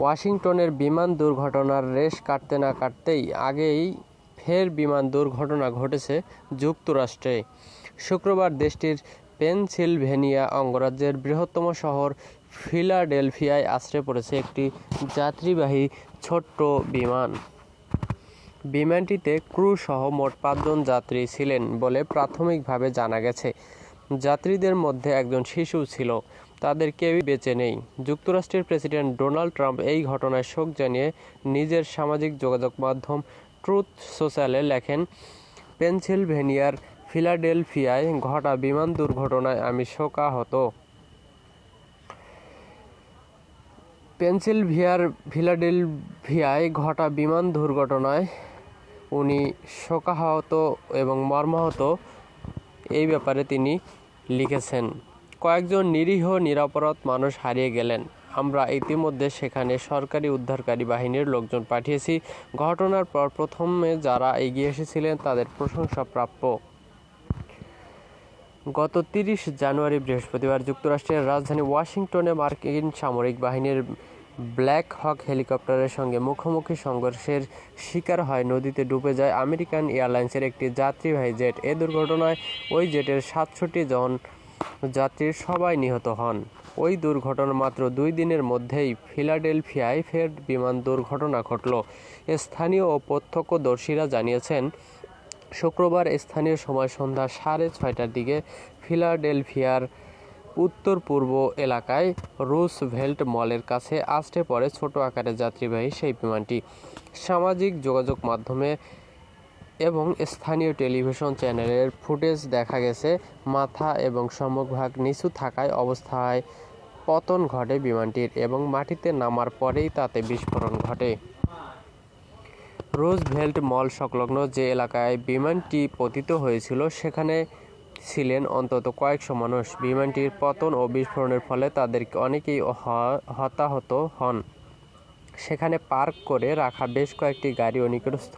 ওয়াশিংটনের বিমান দুর্ঘটনার রেশ কাটতে না কাটতেই আগেই ফের বিমান দুর্ঘটনা ঘটেছে যুক্তরাষ্ট্রে। শুক্রবার দেশটির পেনসিলভেনিয়া অঙ্গরাজ্যের বৃহত্তম শহর ফিলাডেলফিয়ায় আশ্রয় পড়েছে একটি যাত্রীবাহী ছোট্ট বিমান। বিমানটিতে ক্রু সহ মোট পাঁচজন যাত্রী ছিলেন বলে প্রাথমিকভাবে জানা গেছে। যাত্রীদের মধ্যে একজন শিশু ছিল। তাদের কেউই বেঁচে নেই। যুক্তরাষ্ট্রের প্রেসিডেন্ট ডোনাল্ড ট্রাম্প এই ঘটনায় শোক জানিয়ে নিজের সামাজিক যোগাযোগ মাধ্যম ট্রুথ সোশ্যালে লেখেন, পেনসিলভেনিয়ার ফিলাডেলফিয়ায় ঘটা বিমান দুর্ঘটনায় আমি শোকাহত। পেনসিলভিয়ার ফিলাডেলফিয়ায় ঘটা বিমান দুর্ঘটনায় উনি শোকাহত এবং মর্মাহত। এই ব্যাপারে তিনি লিখেছেন। কয়েকজন নিরীহ নিরাপরাধ মানুষ হারিয়ে গেলেন। আমরা ইতিমধ্যে সেখানে সরকারি উদ্ধারকারী বাহিনীর লোকজন পাঠিয়েছি। ঘটনার পর প্রথমে যারা এগিয়ে এসেছিলেন, তাদের প্রশংসা প্রাপ্য। গত তিরিশ জানুয়ারি বৃহস্পতিবার যুক্তরাষ্ট্রের রাজধানী ওয়াশিংটনে মার্কিন সামরিক বাহিনীর ব্ল্যাক হক হেলিকপ্টারের সঙ্গে মুখোমুখি সংঘর্ষের শিকার হয়। নদীতে ডুবে যায় আমেরিকান এয়ারলাইন্সের একটি যাত্রীবাহী জেট। এ দুর্ঘটনায় ওই জেটের সাতষট্টি জন যাত্রীর সবাই নিহত হন। ওই দুর্ঘটনা মাত্র দুই দিনের মধ্যেই ফিলাডেলফিয়ায় ফের বিমান দুর্ঘটনা ঘটল। স্থানীয় ও প্রত্যক্ষদর্শীরা জানিয়েছেন, শুক্রবার স্থানীয় সময় সন্ধ্যা সাড়ে ছয়টার দিকে ফিলাডেলফিয়ার উত্তর পূর্ব এলাকায় রুসভেল্ট মলের কাছে আষ্টে পড়ে ছোট আকারের যাত্রীবাহী সেই বিমানটি। সামাজিক যোগাযোগ মাধ্যমে এবং স্থানীয় টেলিভিশন চ্যানেলের ফুটেজ দেখা গেছে, মাথা এবং সম্মুখভাগ নিচু থাকায় অবস্থায় পতন ঘটে বিমানটির এবং মাটিতে নামার পরেই তাতে বিস্ফোরণ ঘটে। রোজভেল্ট মল সংলগ্ন যে এলাকায় বিমানটি পতিত হয়েছিল, সেখানে ছিলেন অন্তত কয়েকশো মানুষ। বিমানটির পতন ও বিস্ফোরণের ফলে তাদের অনেকেই হতাহত হন। সেখানে পার্ক করে রাখা বেশ কয়েকটি গাড়ি ও নিকটস্থ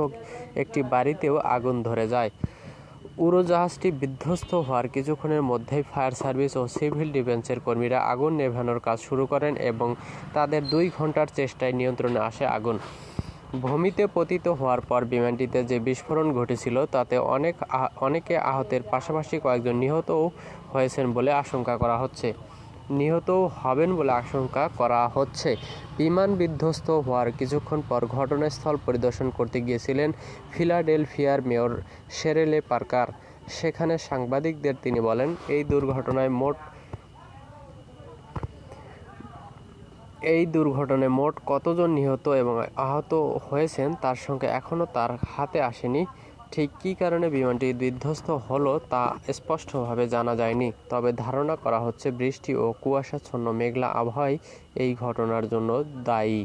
একটি বাড়িতেও আগুন ধরে যায়। উড়োজাহাজটি বিধ্বস্ত হওয়ার কিছুক্ষণের মধ্যেই ফায়ার সার্ভিস ও সিভিল ডিফেন্সের কর্মীরা আগুন নেভানোর কাজ শুরু করেন এবং তাদের দুই ঘণ্টার চেষ্টায় নিয়ন্ত্রণে আসে আগুন। ভূমিতে পতিত হওয়ার পর বিমানটিতে যে বিস্ফোরণ ঘটেছিল, তাতে অনেক অনেকে আহতের পাশাপাশি কয়েকজন নিহতও হয়েছেন বলে আশঙ্কা করা হচ্ছে। নিহতও হবেন বলে আশঙ্কা করা হচ্ছে। বিমান বিধ্বস্ত হওয়ার কিছুক্ষণ পর ঘটনাস্থল পরিদর্শন করতে গিয়েছিলেন ফিলাডেলফিয়ার মেয়র শেরেলে পার্কার। সেখানে সাংবাদিকদের তিনি বলেন, এই দুর্ঘটনায় মোট এই দুর্ঘটনায় মোট কতজন নিহত এবং আহত হয়েছেন তার সঙ্গে এখনও তার হাতে আসেনি। ঠিক কী কারণে বিমানটি বিধ্বস্ত হলো তা স্পষ্টভাবে জানা যায়নি, তবে ধারণা করা হচ্ছে বৃষ্টি ও কুয়াশাচ্ছন্ন মেঘলা আবহাওয়াই এই ঘটনার জন্য দায়ী।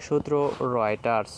সূত্র রয়টার্স।